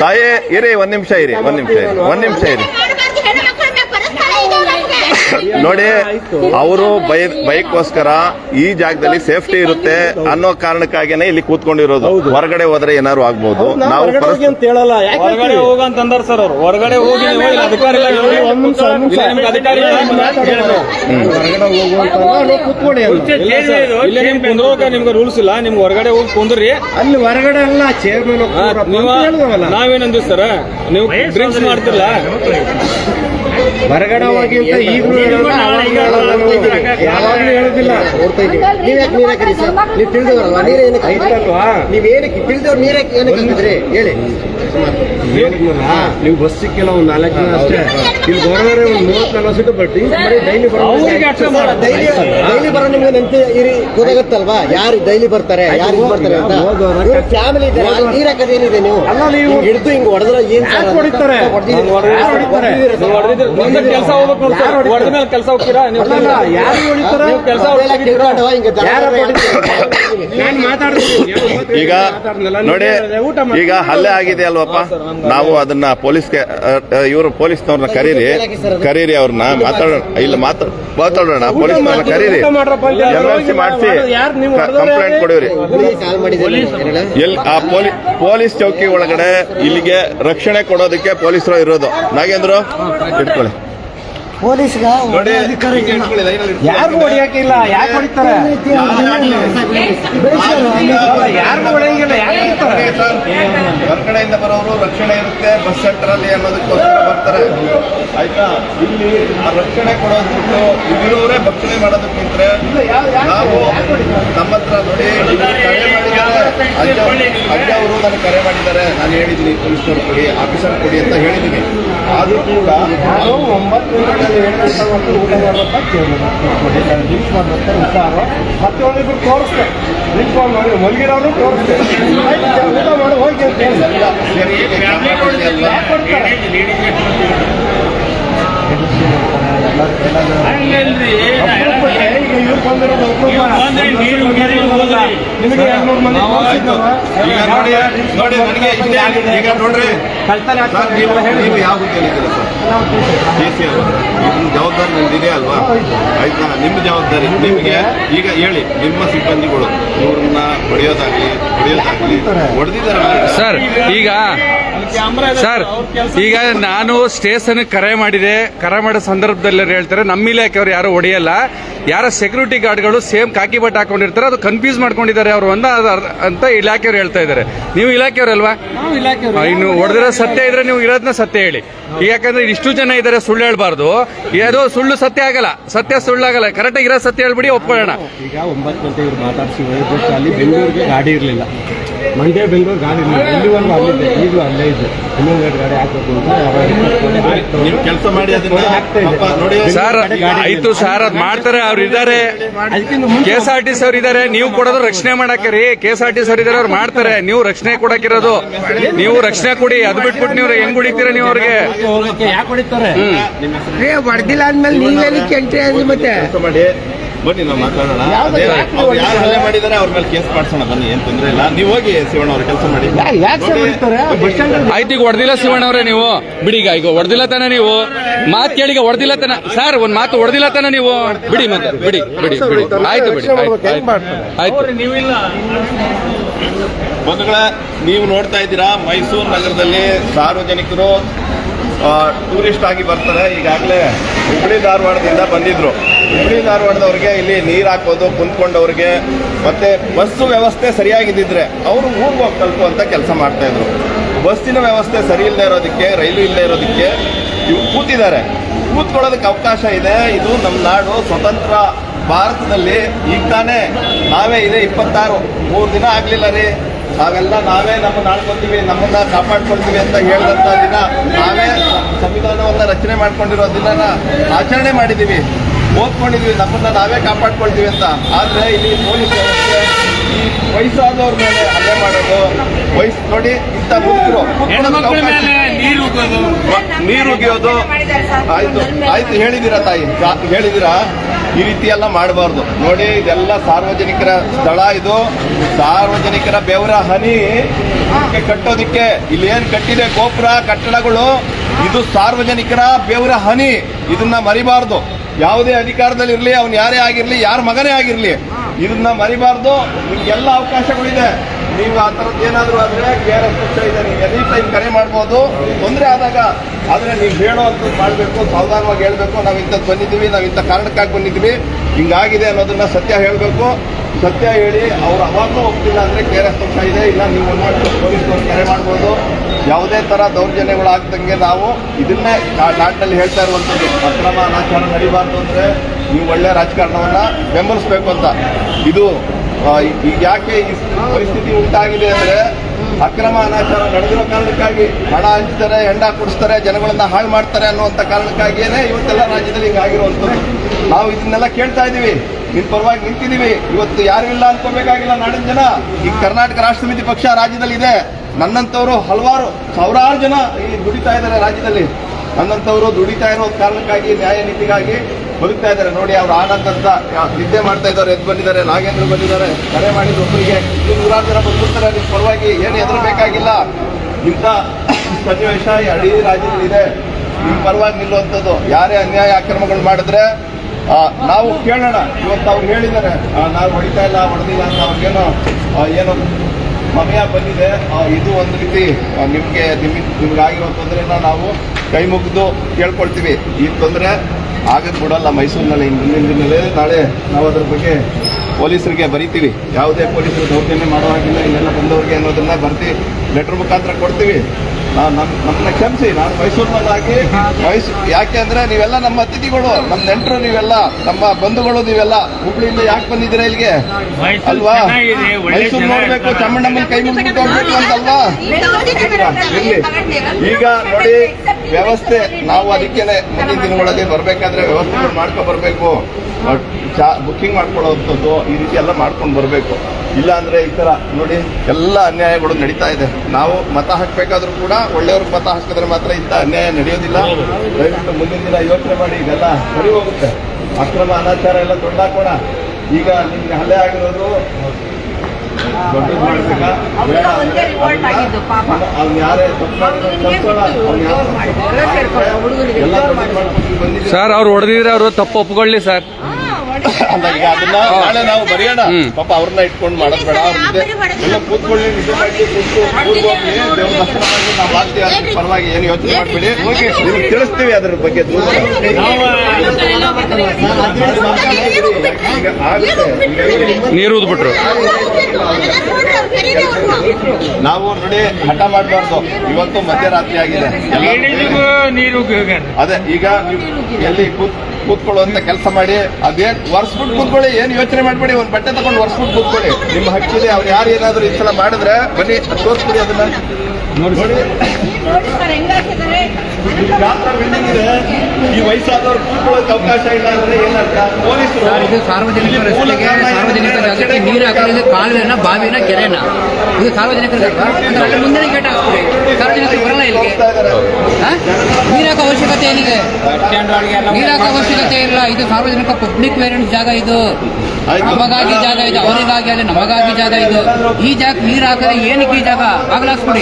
ತಾಯಿ, ಇರಿ, ಒಂದ್ ನಿಮಿಷ ಇರಿ, ಒಂದ್ ನಿಮಿಷ ಇರಿ, ಒಂದ್ ನಿಮಿಷ ಇರಿ ನೋಡಿ ಅವರು ಬೈಕ್ಗೋಸ್ಕರ ಈ ಜಾಗದಲ್ಲಿ ಸೇಫ್ಟಿ ಇರುತ್ತೆ ಅನ್ನೋ ಕಾರಣಕ್ಕಾಗಿನೇ ಇಲ್ಲಿ ಕೂತ್ಕೊಂಡಿರೋದು. ಹೊರಗಡೆ ಹೋದ್ರೆ ಏನಾದ್ರು ಆಗ್ಬಹುದು ನಾವು ಹೊರಗಡೆ ಹೋಗಿ ಅಂತ ಹೇಳಲ್ಲ. ಯಾಕೆ ಹೊರಗಡೆ ಹೇಳ್ತೀವಿ? ಹೋಗಂತ ಸರ್ ಅವ್ರು. ಹೊರಗಡೆ ಹೋಗಿ ನಿಮ್ಗೆ ರೂಲ್ಸ್ ಇಲ್ಲ ನಿಮ್ಗೆ ಹೊರಗಡೆ ಹೋಗಿ ಕುಂದ್ರಿ. ಅಲ್ಲಿ ಹೊರಗಡೆ ಅಲ್ಲ ಚೇರ್ಮನ್ ನೀವ ನಾವೇನಂದ್ವಿ ಸರ್? ನೀವು ಡ್ರಿಂಕ್ಸ್ ಮಾಡ್ತಿಲ್ಲ? ಹೊರಗಡೆ ಹೋಗಿ ಅಂತ ಈಗಲೂ. ಯಾವಾಗ್ಲೂ ಹೇಳುದಿಲ್ಲ. ನೀವ್ ಯಾಕೆ ನೀರ್ ಹಾಕಿರಿ ಸರ್ ನೀವು ತಿಳಿದವ್ರಲ್ವಾ? ನೀರ್ ಏನಕ್ಕೆ ಐತಲ್ವಾ ನೀವ್ ಏನಕ್ಕೆ ತಿಳಿದವ್ರು ನೀರ್ ಏನಕ್ಕೆ ಹಾಕಿದ್ರಿ ಹೇಳಿ. ಹೇಳಿದ್ನಲ್ಲ ನೀವು ಬಸ್ ಸಿಕ್ಕಿಲ್ಲ ಒಂದ್ ನಾಲ್ಕು ಜನ ಅಷ್ಟೇ. ಇಲ್ಲಿ ಬರೋದ್ರೆ ಒಂದ್ ಮೂವತ್ ನಲವತ್ತು ಸೀಟು ಬಟ್ ಮಾಡಿ ಡೈಲಿ ಬರೋ ನಿಮ್ಗೆ ನೆನಪಿ ಇರಿ ಗೊತ್ತಾಗತ್ತಲ್ವಾ? ಯಾರು ಡೈಲಿ ಬರ್ತಾರೆ ಯಾರು ಇದು ಅಂತ? ಹೋದವ್ರ ಫ್ಯಾಮಿಲಿ ಇದ್ದಾರೆ ಅಲ್ಲಿ ನೀರ್ ಏನಿದೆ ನೀವು? ಹಿಡಿದು ಹಿಂಗ್ ಹೊಡೆದ್ರೆ ಏನ್ ಹೊಡಿತಾರೆ? ಕೆಲಸ ಹೋಗ್ಬೇಕು ನೋಡಿ ಹೊಡೆದ ಮೇಲೆ ಕೆಲಸ ಹೋಗ್ತೀರಾ? ಯಾರು ಹೊಡಿತಾರ? ಕೆಲಸ ಹಿಂಗೆ? ನಾನು ಮಾತಾಡ್ತೀನಿ. ಈಗ ನೋಡಿ ಈಗ ಹಲ್ಲೆ ಆಗಿದೆ ಅಲ್ವಪ್ಪ ನಾವು ಅದನ್ನ ಪೊಲೀಸ್ಗೆ ಇವರು ಪೊಲೀಸ್ನವ್ರನ್ನ ಕರೀರಿ. ಕರೀರಿ ಅವ್ರನ್ನ ಮಾತಾಡೋಣ. ಇಲ್ಲ ಮಾತಾಡ ಮಾತಾಡೋಣ. ಪೊಲೀಸ್ನವ್ರನ್ನ ಕರೀರಿ. ಎಮರ್ಜೆನ್ಸಿ ಮಾಡ್ರಪ್ಪ ಎಲ್ ಸಿ ಮಾಡಿಸಿ. ಯಾರು ನೀವು ಕಂಪ್ಲೇಂಟ್ ಕೊಡಿವ್ರಿ. ಎಲ್ಲಿ? ಆ ಪೊಲೀಸ್ ಪೊಲೀಸ್ ಚೌಕಿ ಒಳಗಡೆ ಇಲ್ಲಿಗೆ ರಕ್ಷಣೆ ಕೊಡೋದಕ್ಕೆ ಪೊಲೀಸರು ಇರೋದು. ನಾಗೇಂದ್ರ ಇಟ್ಕೊಳ್ಳಿ. ಪೊಲೀಸ್ಗ ನೋಡಿ ಯಾರಿಗೂ ಹೊಡಿಯಾಕಿಲ್ಲ ಯಾಕೆ ಹೊಡಿತಾರೆ? ಯಾರಿಗೂ ಹೊಡೆಯಂಗಿಲ್ಲ ಯಾಕೆ ಹೊಡಿತಾರೆ? ಹೊರಗಡೆಯಿಂದ ಬರೋರು ರಕ್ಷಣೆ ಇರುತ್ತೆ ಬಸ್ ಸೆಂಟರ್ ಅಲ್ಲಿ ಅನ್ನೋದಕ್ಕೋಸ್ಕರ ಬರ್ತಾರೆ. ಆಯ್ತಾ? ಇಲ್ಲಿ ಆ ರಕ್ಷಣೆ ಕೊಡೋದು ಬಿಟ್ಟು ಇಲ್ಲಿರೋರೇ ಭಕ್ಷಣೆ ಮಾಡೋದಕ್ಕಿಂತ ನಾವು ನಮ್ಮ ಹತ್ರ ನೋಡಿ ಕರೆ ಮಾಡಿದ್ದಾರೆ. ಅಜ್ಜ ಅಜ್ಜ ಅವರು ನನಗೆ ಕರೆ ಮಾಡಿದ್ದಾರೆ. ನಾನು ಹೇಳಿದ್ದೀನಿ ಪೊಲೀಸ್ ಕೊಡಿ ಆಫೀಸರ್ ಕೊಡಿ ಅಂತ ಹೇಳಿದ್ದೀನಿ. ಆದರೂ ಕೂಡ ಒಂಬತ್ತು ಗಂಟೆಗೆ ಏಳು ಗಂಟೆ ಹೊತ್ತು ಊಟ ಮಾಡ್ಬೇಕು ಡ್ರಿಂಕ್ಸ್ ಮಾಡ್ಬೇಕು ಹುಷಾರು ಮತ್ತೆ ತೋರಿಸ್ತೆ ಡ್ರಿಂಕ್ಸ್ ಮಾಡಿ ಮಲಗಿರೋರು ತೋರಿಸ್ತೆ ಊಟ ಮಾಡಿ ಹೋಗಿ ಅಂತ ಕೊಡ್ತಾರೆ? ನೀವು ಯಾವ ಜವಾಬ್ದಾರಿ ನಿಮ್ದಿದೆ ಅಲ್ವಾ ಆಯ್ತಾ ನಿಮ್ಮ ಜವಾಬ್ದಾರಿ ನಿಮಗೆ ಈಗ ಹೇಳಿ ನಿಮ್ಮ ಸಿಬ್ಬಂದಿಗಳು ಇವ್ರನ್ನ ಹೊಡೆಯೋದಾಗ್ಲಿ ಹೊಡೆಯೋದಾಗ್ಲಿ ಹೊಡೆದಿದ್ದಾರೆ ಸರ್ ಈಗ ಸರ್ ಈಗ ನಾನು ಸ್ಟೇಷನ್ ಕರೆ ಮಾಡಿದೆ ಕರೆ ಮಾಡೋ ಸಂದರ್ಭದಲ್ಲಿ ಅವ್ರು ಹೇಳ್ತಾರೆ ನಮ್ಮ ಇಲಾಖೆಯವರು ಯಾರು ಹೊಡೆಯಲ್ಲ? ಯಾರ ಸೆಕ್ಯೂರಿಟಿ ಗಾರ್ಡ್ಗಳು ಸೇಮ್ ಕಾಕಿ ಬಟ್ ಹಾಕೊಂಡಿರ್ತಾರೆ ಅದು ಕನ್ಫ್ಯೂಸ್ ಮಾಡ್ಕೊಂಡಿದ್ದಾರೆ ಅವರು ಅಂತ ಅದು ಅಂತ ಇಲಾಖೆಯವರು ಹೇಳ್ತಾ ಇದ್ದಾರೆ. ನೀವು ಇಲಾಖೆಯವರಲ್ವಾ? ಇಲಾಖೆ ಇನ್ನು ಹೊಡೆದಿರೋ ಸತ್ಯ ಇದ್ರೆ ನೀವು ಇರೋದನ್ನ ಸತ್ಯ ಹೇಳಿ. ಯಾಕಂದ್ರೆ ಇಷ್ಟು ಜನ ಇದ್ದಾರೆ ಸುಳ್ಳು ಹೇಳ್ಬಾರ್ದು. ಅದು ಸುಳ್ಳು ಸತ್ಯ ಆಗಲ್ಲ. ಸತ್ಯ ಸುಳ್ಳಾಗಲ್ಲ. ಕರೆಕ್ಟಾಗಿ ಇರೋ ಸತ್ಯ ಹೇಳ್ಬಿಡಿ ಒಪ್ಕೊಳ್ಳೋಣ. ಈಗ ಒಂಬತ್ತು ಗಂಟೆ ಇವ್ರು ಮಾತಾಡಿಸಿ ಹೋದಷ್ಟು ಅಲ್ಲಿ ಬೆಂಗಳೂರಿಗೆ ಗಾಡಿ ಇರಲಿಲ್ಲ. ಮಂಡ್ಯ ಬೆಂಗಳೂರು ಗಾಡಿ ಇಲ್ಲಿ ಒಂದು ಅಲ್ಲಿದೆ ಈಗಲೂ ಅಲ್ಲೇ ಇದೆ. ಇನ್ನೊಂದು ಎರಡು ಗಾಡಿ ಹಾಕಬೇಕು ಅಂತ ನೀವು ಕೆಲಸ ಮಾಡಿ ನೋಡಿ ಸರ್ ಆಯ್ತು ಸರ್ ಅದ್ ಮಾಡ್ತಾರೆ ಅವ್ರು ಇದ್ದಾರೆ. K S R T C ಅವ್ರು ಇದ್ದಾರೆ. ನೀವು ಕೊಡೋದು ರಕ್ಷಣೆ ಮಾಡಕ್ಕೆ ರೀ. K S R T C ಅವ್ರು ಇದ್ದಾರೆ ಅವ್ರು ಮಾಡ್ತಾರೆ. ನೀವು ರಕ್ಷಣೆ ಕೊಡಕ್ಕಿರೋದು. ನೀವು ರಕ್ಷಣೆ ಕೊಡಿ. ಅದು ಬಿಟ್ಬಿಟ್ಟು ನೀವು ಹೆಂಗ್ ಹೊಡಿತೀರಾ ನೀವು ಅವ್ರಿಗೆ? ಹೊಡಿತಾರೆ? ಹೊಡೆದಿಲ್ಲ ಅಂದ್ಮೇಲೆ ನೀವೇನಕ್ಕೆ ಎಂಟ್ರಿ ಆದ್ರಿ ಮತ್ತೆ? ಬನ್ನಿ ನಾವು ಮಾತಾಡೋಣ. ಯಾರು ಹಲ್ಲೆ ಮಾಡಿದಾರೆ ಅವ್ರ ಮೇಲೆ ಕೇಸ್ ಮಾಡ್ಸೋಣ ಬನ್ನಿ ಏನ್ ತೊಂದ್ರೆ ಇಲ್ಲ. ನೀವು ಹೋಗಿ ಶಿವಣ್ಣ ಅವ್ರ ಕೆಲಸ ಮಾಡಿ. ಆಯ್ತು ಈಗ ಹೊಡೆದಿಲ್ಲ ಶಿವಣ್ಣ ಅವರೇ ನೀವು. ಬಿಡಿ ಈಗ ಈಗ ಹೊಡೆದಿಲ್ಲ ತಾನೆ ನೀವು. ಮಾತು ಕೇಳಿ ಈಗ ಹೊಡೆದಿಲ್ಲ ತಾನೆ. ಸರ್ ಒಂದ್ ಮಾತು ಹೊಡೆದಿಲ್ಲ ತಾನೆ ನೀವು. ಬಿಡಿ ಮತ್ತೆ ಬಿಡಿ ಬಿಡಿ ಬಿಡಿ. ಆಯ್ತು ಬಿಡಿ ಆಯ್ತು, ಬಂಧುಗಳೇ ನೀವು ನೋಡ್ತಾ ಇದ್ದೀರಾ ಮೈಸೂರು ನಗರದಲ್ಲಿ ಸಾರ್ವಜನಿಕರು ಟೂರಿಸ್ಟ್ ಆಗಿ ಬರ್ತಾರೆ. ಈಗಾಗಲೇ ಹುಬ್ಬಳ್ಳಿ ಧಾರವಾಡದಿಂದ ಬಂದಿದ್ರು. ಹುಬ್ಬಳ್ಳಿ ಧಾರವಾಡದವ್ರಿಗೆ ಇಲ್ಲಿ ನೀರು ಹಾಕೋದು, ಕುಂತ್ಕೊಂಡವ್ರಿಗೆ, ಮತ್ತೆ ಬಸ್ಸು ವ್ಯವಸ್ಥೆ ಸರಿಯಾಗಿದ್ದಿದ್ರೆ ಅವರು ಊರಿಗೆ ಹೋಗಿ ತಲುಪುವಂಥ ಕೆಲಸ ಮಾಡ್ತಾ ಇದ್ರು. ಬಸ್ಸಿನ ವ್ಯವಸ್ಥೆ ಸರಿ ಇಲ್ಲದೆ ಇರೋದಕ್ಕೆ, ರೈಲು ಇಲ್ಲದೆ ಇರೋದಕ್ಕೆ ಇವ್ರು ಕೂತಿದ್ದಾರೆ. ಕೂತ್ಕೊಳ್ಳೋದಕ್ಕೆ ಅವಕಾಶ ಇದೆ. ಇದು ನಮ್ಮ ನಾಡು ಸ್ವತಂತ್ರ ಭಾರತದಲ್ಲಿ ಈಗ ತಾನೇ ನಾವೇ ಇದೆ. ಇಪ್ಪತ್ತಾರು, ಮೂರು ದಿನ ಆಗಲಿಲ್ಲ ರೀ. ನಾವೆಲ್ಲ ನಾವೇ ನಮ್ಮ ನಾಡ್ಕೊತೀವಿ ನಮ್ಮನ್ನ ಕಾಪಾಡ್ಕೊಳ್ತೀವಿ ಅಂತ ಹೇಳಿದಂತ ದಿನ ನಾವೇ ಸಂವಿಧಾನವನ್ನ ರಚನೆ ಮಾಡ್ಕೊಂಡಿರೋ ದಿನನ ಆಚರಣೆ ಮಾಡಿದೀವಿ. ಓದ್ಕೊಂಡಿದೀವಿ ನಮ್ಮನ್ನ ನಾವೇ ಕಾಪಾಡ್ಕೊಳ್ತೀವಿ ಅಂತ. ಆದ್ರೆ ಇಲ್ಲಿ ಪೊಲೀಸ್ ವ್ಯವಸ್ಥೆ ಈ ವಯಸ್ಸಾದವ್ರ ಮೇಲೆ ಹಲ್ಲೆ ಮಾಡೋದು ವಯಸ್ಸು ನೋಡಿ ಇಂಥ ಮುದುಕರು ನೀರು ಉಗಿಯೋದು. ಆಯ್ತು ಆಯ್ತು ಹೇಳಿದಿರಾ ತಾಯಿ? ಹೇಳಿದಿರ? ಈ ರೀತಿ ಎಲ್ಲ ಮಾಡಬಾರ್ದು. ನೋಡಿ ಇದೆಲ್ಲ ಸಾರ್ವಜನಿಕರ ಸ್ಥಳ ಇದು. ಸಾರ್ವಜನಿಕರ ಬೆವರ ಹನಿ. ಕಟ್ಟೋದಿಕ್ಕೆ ಇಲ್ಲಿ ಏನ್ ಕಟ್ಟಿದೆ? ಗೋಪುರ ಕಟ್ಟಡಗಳು. ಇದು ಸಾರ್ವಜನಿಕರ ಬೆವರ ಹನಿ. ಇದನ್ನ ಮರಿಬಾರ್ದು. ಯಾವುದೇ ಅಧಿಕಾರದಲ್ಲಿ ಇರಲಿ, ಅವ್ನು ಯಾರೇ ಆಗಿರಲಿ, ಯಾರ ಮಗನೇ ಆಗಿರಲಿ ಇದನ್ನ ಮರಿಬಾರ್ದು ನಿಮ್ಗೆಲ್ಲ ಅವಕಾಶಗಳಿದೆ ನೀವು ಆ ಥರದ್ದು ಏನಾದರೂ ಆದರೆ ಕೆ ಆರ್ ಎಸ್ ಪಕ್ಷ ಇದೆ, ನೀವು ಎನಿ ಟೈಮ್ ಕರೆ ಮಾಡ್ಬೋದು. ತೊಂದರೆ ಆದಾಗ ಆದರೆ ನೀವು ಹೇಳೋ ಅಂತ ಮಾಡಬೇಕು, ಸಾವಧಾನವಾಗಿ ಹೇಳಬೇಕು. ನಾವು ಇಂಥದ್ದು ಬಂದಿದ್ದೀವಿ, ನಾವು ಇಂಥ ಕಾರಣಕ್ಕಾಗಿ ಬಂದಿದ್ದೀವಿ. ಹಿಂಗಾಗಿದೆ ಅನ್ನೋದನ್ನ ಸತ್ಯ ಹೇಳಬೇಕು. ಸತ್ಯ ಹೇಳಿ, ಅವ್ರು ಅವಾಗಲೂ ಒಪ್ಪಿಲ್ಲ ಅಂದರೆ ಕೆ ಆರ್ ಎಸ್ ಪಕ್ಷ ಇದೆ, ಇಲ್ಲ ನೀವು ಒಂದು ಪೊಲೀಸ್ನವ್ರು ಕರೆ ಮಾಡ್ಬೋದು. ಯಾವುದೇ ಥರ ದೌರ್ಜನ್ಯಗಳಾಗ್ದಂಗೆ ನಾವು ಇದನ್ನೇ ನಾಟಿನಲ್ಲಿ ಹೇಳ್ತಾ ಇರುವಂಥದ್ದು. ಅಕ್ರಮ ಅನಾಚಾರ ನಡಿಬಾರ್ದು ಅಂದರೆ ನೀವು ಒಳ್ಳೆ ರಾಜಕಾರಣವನ್ನು ಬೆಂಬಲಿಸ್ಬೇಕು ಅಂತ. ಇದು ಈಗ ಯಾಕೆ ಈ ಪರಿಸ್ಥಿತಿ ಉಂಟಾಗಿದೆ ಅಂದರೆ ಅಕ್ರಮ ಅನಾಚಾರ ನಡೆದಿರೋ ಕಾರಣಕ್ಕಾಗಿ ಹಣ ಹಂಚ್ತಾರೆ, ಹೆಂಡ ಕುಡಿಸ್ತಾರೆ, ಜನಗಳನ್ನ ಹಾಳು ಮಾಡ್ತಾರೆ ಅನ್ನುವಂಥ ಕಾರಣಕ್ಕಾಗಿಯೇ ಇವತ್ತೆಲ್ಲ ರಾಜ್ಯದಲ್ಲಿ ಹಿಂಗಾಗಿರುವಂಥದ್ದು ನಾವು ಇದನ್ನೆಲ್ಲ ಕೇಳ್ತಾ ಇದ್ದೀವಿ. ನಿನ್ ಪರವಾಗಿ ನಿಂತಿದ್ದೀವಿ. ಇವತ್ತು ಯಾರು ಇಲ್ಲ ಅನ್ಕೋಬೇಕಾಗಿಲ್ಲ, ನಾಡಿನ ಜನ. ಈಗ ಕರ್ನಾಟಕ ರಾಷ್ಟ್ರ ಸಮಿತಿ ಪಕ್ಷ ರಾಜ್ಯದಲ್ಲಿ ಇದೆ ನನ್ನಂತವರು ಹಲವಾರು, ಸಾವಿರಾರು ಜನ ಇಲ್ಲಿ ದುಡಿತಾ ಇದ್ದಾರೆ ರಾಜ್ಯದಲ್ಲಿ. ನನ್ನಂಥವರು ದುಡಿತಾ ಇರೋ ಕಾರಣಕ್ಕಾಗಿ, ನ್ಯಾಯ ನೀತಿಗಾಗಿ ಬದುಕ್ತಾ ಇದ್ದಾರೆ. ನೋಡಿ, ಅವ್ರು ಆನಂದ್ ಅಂತ ನಿದ್ದೆ ಮಾಡ್ತಾ ಇದ್ದಾರೆ, ಎದ್ದು ಬಂದಿದ್ದಾರೆ, ನಾಗೇಂದ್ರ ಬಂದಿದ್ದಾರೆ, ಕರೆ ಮಾಡಿದ ಒಬ್ಬರಿಗೆ ನೂರಾರು ಜನ ಬಂದ್ಬಿಡ್ತಾರೆ. ನಿಮ್ಮ ಪರವಾಗಿ ಏನು ಹೆದರಬೇಕಾಗಿಲ್ಲ. ಇಂಥ ಸನ್ನಿವೇಶ ಈ ಇಡೀ ರಾಜ್ಯದಲ್ಲಿ ಇದೆ. ನಿಮ್ಮ ಪರವಾಗಿ ನಿಲ್ಲುವಂಥದ್ದು. ಯಾರೇ ಅನ್ಯಾಯ ಅಕ್ರಮಗಳು ಮಾಡಿದ್ರೆ ನಾವು ಕೇಳೋಣ. ಇವತ್ತು ಅವ್ರು ಹೇಳಿದ್ದಾರೆ ನಾವು ಹೊಡಿತಾ ಇಲ್ಲ, ಹೊಡೆದಿಲ್ಲ ಅಂತ ಅವ್ರಿಗೇನೋ ಏನೋ ಸಮಯ ಬಂದಿದೆ. ಇದು ಒಂದು ರೀತಿ ನಿಮಗೆ, ನಿಮ್ಗೆ ನಿಮ್ ನಿಮ್ಗಾಗಿರೋ ತೊಂದರೆನ ನಾವು ಕೈ ಮುಗಿದು ಕೇಳ್ಕೊಳ್ತೀವಿ. ಈ ತೊಂದರೆ ಆಗದ್ ಬಿಡಲ್ಲ ಮೈಸೂರಿನಲ್ಲಿ ದಿನದಲ್ಲಿ ನಾಳೆ ನಾವು ಅದ್ರ ಬಗ್ಗೆ ಪೊಲೀಸರಿಗೆ ಬರಿತೀವಿ. ಯಾವುದೇ ಪೊಲೀಸರು ದೌರ್ಜನ್ಯ ಮಾಡೋ ಹಾಗಿಲ್ಲ, ಇಲ್ಲೆಲ್ಲ ಬಂದವ್ರಿಗೆ ಅನ್ನೋದನ್ನ ಬರ್ತಿ ಲೆಟರ್ ಮುಖಾಂತರ ಕೊಡ್ತೀವಿ. ನಾವು ನಮ್ಮ ನಮ್ಮನ್ನ ಕ್ಷಮಿಸಿ ನಾನು ಮೈಸೂರಿನಲ್ಲಾಗಿ ಮೈಸೂರು ಯಾಕೆ ಅಂದ್ರೆ ನೀವೆಲ್ಲ ನಮ್ಮ ಅತಿಥಿಗಳು ನಮ್ಮ ನೆಂಟರು ನೀವೆಲ್ಲ ನಮ್ಮ ಬಂಧುಗಳು ನೀವೆಲ್ಲ ಹುಬ್ಳಿಯಿಂದ ಯಾಕೆ ಬಂದಿದ್ದೀರಾ ಇಲ್ಲಿಗೆ? ಅಲ್ವಾ? ಚೆನ್ನಾಗಿದೆ, ಮೈಸೂರು ನೋಡಬೇಕು. ಚಾಮುಂಡಮ್ಮನ ಕೈ ಮುಗಿದು ಹೋಗ್ಬೇಕು ಅಂತಲ್ವಾ? ಇಲ್ಲಿ ಈಗ ನೋಡಿ ವ್ಯವಸ್ಥೆ ನಾವು ಅದಕ್ಕೇನೆ ಮುಂದಿನ ದಿನಗಳಲ್ಲಿ ಬರಬೇಕಾದ್ರೆ ವ್ಯವಸ್ಥೆಗಳು ಮಾಡ್ಕೊ ಬರಬೇಕು. ಬುಕ್ಕಿಂಗ್ ಮಾಡ್ಕೊಳ್ಳೋವಂಥದ್ದು ಈ ರೀತಿ ಎಲ್ಲ ಮಾಡ್ಕೊಂಡು ಬರಬೇಕು. ಇಲ್ಲ ಅಂದ್ರೆ ಈ ತರ ನೋಡಿ ಎಲ್ಲ ಅನ್ಯಾಯಗಳು ನಡೀತಾ ಇದೆ. ನಾವು ಮತ ಹಾಕ್ಬೇಕಾದ್ರೂ ಕೂಡ ಒಳ್ಳೆಯವ್ರಿಗೆ ಮತ ಹಾಕಿದ್ರೆ ಮಾತ್ರ ಇಂಥ ಅನ್ಯಾಯ ನಡೆಯೋದಿಲ್ಲ. ದಯವಿಟ್ಟು ಮುಂದಿನ ದಿನ ಯೋಚನೆ ಮಾಡಿ ಇದೆಲ್ಲ ಸರಿ ಹೋಗುತ್ತೆ. ಅಕ್ರಮ ಅನಾಚಾರ ಎಲ್ಲ ದೊಡ್ಡ ಕೂಡ ಈಗ ನಿಮ್ಗೆ ಹಲ್ಲೆ ಆಗಿರೋದು ದೊಡ್ಡದು ಮಾಡ್ಬೇಕಾ? ಅವ್ನು ಯಾರೇ ತಪ್ಪು. ಸರ್ ಅವ್ರು ಹೊಡೆದಿದ್ರೆ ಅವರು ತಪ್ಪು ಒಪ್ಕೊಳ್ಳಿ ಸರ್. ಅಲ್ಲ, ಈಗ ಅದನ್ನ ನಾಳೆ ನಾವು ಬರೆಯೋಣ. ಪಾಪ ಅವ್ರನ್ನ ಇಟ್ಕೊಂಡು ಮಾಡೋದ್ ಬೇಡ ಅವ್ರ ನಿದ್ದೆ ಎಲ್ಲ ಕೂತ್ಕೊಳ್ಳಿ ನಿದ್ದೆ ಮಾಡಿ ಕೂತು ಊರ್ಗ್ ದೇವ್ರ ದರ್ಶನ ಮಾಡಿ ನಾವು ಆಗ್ತೀವಿ ಅದ್ರ ಪರವಾಗಿ ಏನು ಯೋಚನೆ ಮಾಡ್ಬೇಡಿ ನಿಮ್ಗೆ ತಿಳಿಸ್ತೀವಿ ಅದ್ರ ಬಗ್ಗೆ ದೂರ ನೀರು ಊದ್ಬಿಟ್ರು ನಾವು ನೋಡಿ ಹಠ ಮಾಡಬಾರ್ದು ಇವತ್ತು ಮಧ್ಯರಾತ್ರಿ ಆಗಿದೆ ನೀರು ಅದೇ ಈಗ ನೀವು ಎಲ್ಲಿ ಕೂತ್ ಕೂತ್ಕೊಳ್ಳುವಂತ ಕೆಲಸ ಮಾಡಿ, ಅದೇ ಒರ್ಸ್ಬಿಟ್ಟು ಕೂತ್ಕೊಳ್ಳಿ, ಏನು ಯೋಚನೆ ಮಾಡ್ಬೇಡಿ, ಒಂದು ಬಟ್ಟೆ ತಗೊಂಡು ಒರ್ಸ್ಬಿಟ್ಟು ಕೂತ್ಕೊಳ್ಳಿ. ನಿಮ್ಮ ಹಕ್ಕಿದೆ, ಅವ್ರು ಯಾರು ಏನಾದ್ರು ಈ ಸಲ ಮಾಡಿದ್ರೆ, ಬನ್ನಿ ತೋರಿಸ್ಬಿಡಿ ಅದನ್ನ. ನೋಡಿ. ನೋಡಿ ಸರ್ ಹೆಂಗ್ ಹಾಕಿದ್ದಾರೆ? ಬಿಲ್ಡಿಂಗ್ ಇದೆ? ಈ ವಯಸ್ಸಾದವ್ರು ಕೂತ್ಕೊಳ್ಳೋಕೆ ಅವಕಾಶ ಇಲ್ಲ ಅಂದ್ರೆ ಏನರ್ಥ ಪೊಲೀಸರು. ಇದು ಸಾರ್ವಜನಿಕ ರಸ್ತೆಗೆ ಸಾರ್ವಜನಿಕ ಜಾಗಕ್ಕೆ ನೀರು ಹಾಕಿದ್ರೆ ಕಾಲುವೆನ ಬಾವಿನ ಕೆರೆನ. ಇದು ಸಾರ್ವಜನಿಕರಿಗಲ್ವಾ ಅಂದ್ರೆ ಅಲ್ಲಿ ಮುಂದೆ ಗೇಟ್ ಹಾಕ್ಬಿಡಿ ಸಾರ್ವಜನಿಕರು ಬರಲ್ಲ ಇಲ್ಲಿಗೆ? ನೀರು ಹಾಕೋ ಅವಶ್ಯಕತೆ ಏನಿದೆ ನೀರು ಹಾಕೋ ಅವಶ್ಯಕತೆ ಇಲ್ಲ. ಇದು ಸಾರ್ವಜನಿಕ ಪಬ್ಲಿಕ್ ವೇರೆಂಟ್ ಜಾಗ ಇದು. ನಮಗಾಗಿ ಜಾಗ ಇದು. ಅವರಿಗಾಗಿ ಅಲ್ಲಿ ನಮಗಾಗಿ ಜಾಗ ಇದು. ಈ ಜಾಗ ನೀರು ಹಾಕಿದ್ರೆ ಏನಕ್ಕೆ ಈ ಜಾಗ? ಮತ್ತು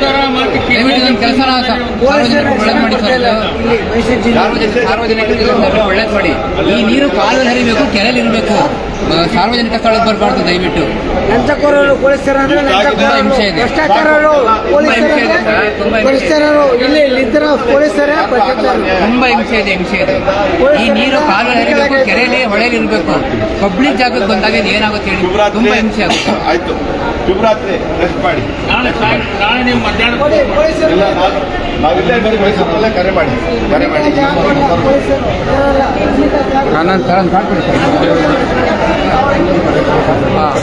ದಯವಿಟ್ಟು ಇದೊಂದು ಕೆಲಸನ ಸಾರ್ವಜನಿಕರು ಒಳ್ಳೇದು ಮಾಡಿ ಸರ್ ಇದು. ಸಾರ್ವಜನಿಕ ಸಾರ್ವಜನಿಕರಿಗೆ ಒಳ್ಳೇದು ಮಾಡಿ. ಈ ನೀರು ಕಾಲುವೆ ಹರಿಬೇಕು ಕೆರೆಯಲ್ಲಿ ಇರಬೇಕು. ಸಾರ್ವಜನಿಕ ಸ್ಥಳಕ್ಕೆ ಬರಬಾರ್ದು ದಯವಿಟ್ಟು. ಲಂಚಕೋರರು ಪೊಲೀಸರು ಅಂದ್ರೆ ತುಂಬಾ ಹಿಂಸೆ ಇದೆ. ಭ್ರಷ್ಟಾಚಾರರು ಹಿಂಸೆ ಪೊಲೀಸರು ಇದೆ ಸರ್, ತುಂಬಾ ಹಿಂಸೆ ಇದೆ. ಭ್ರಷ್ಟಾಚಾರರು. ಇಲ್ಲಿ ಇಲ್ಲಿದ್ದರ ಪೊಲೀಸರೇ ತುಂಬಾ ಹಿಂಸೆ ಇದೆ ಹಿಂಸೆ ಇದೆ. ಈ ನೀರು ಕಾಲುವೆ ಹರಿಬೇಕು ಕೆರೆಯಲ್ಲಿ ಹೊಳೆಯಲ್ಲಿ ಇರಬೇಕು. ಪಬ್ಲಿಕ್ ಜಾಗಕ್ಕೆ ಬಂದಾಗ ಏನಾಗುತ್ತೆ ಹೇಳಿ? ತುಂಬಾ ಹಿಂಸೆ ಆಗುತ್ತೆ. ಆಯ್ತು. ಶುಭರಾತ್ರಿ. ರೆಸ್ಟ್ ಮಾಡಿ. ನಾಳೆ ನಾಳೆ ನೀವು ಮಧ್ಯಾಹ್ನ ಇಲ್ಲ ನಾವು ನಾವಿಲ್ಲೇ ಬರೀ ಮೈಸೂರಲ್ಲೇ ಕರೆ ಮಾಡಿ. ಕರೆ ಮಾಡಿ. ನಾನು ಸರ್. ಕಾಡ್ಬಿಡಿ ಹಾಂ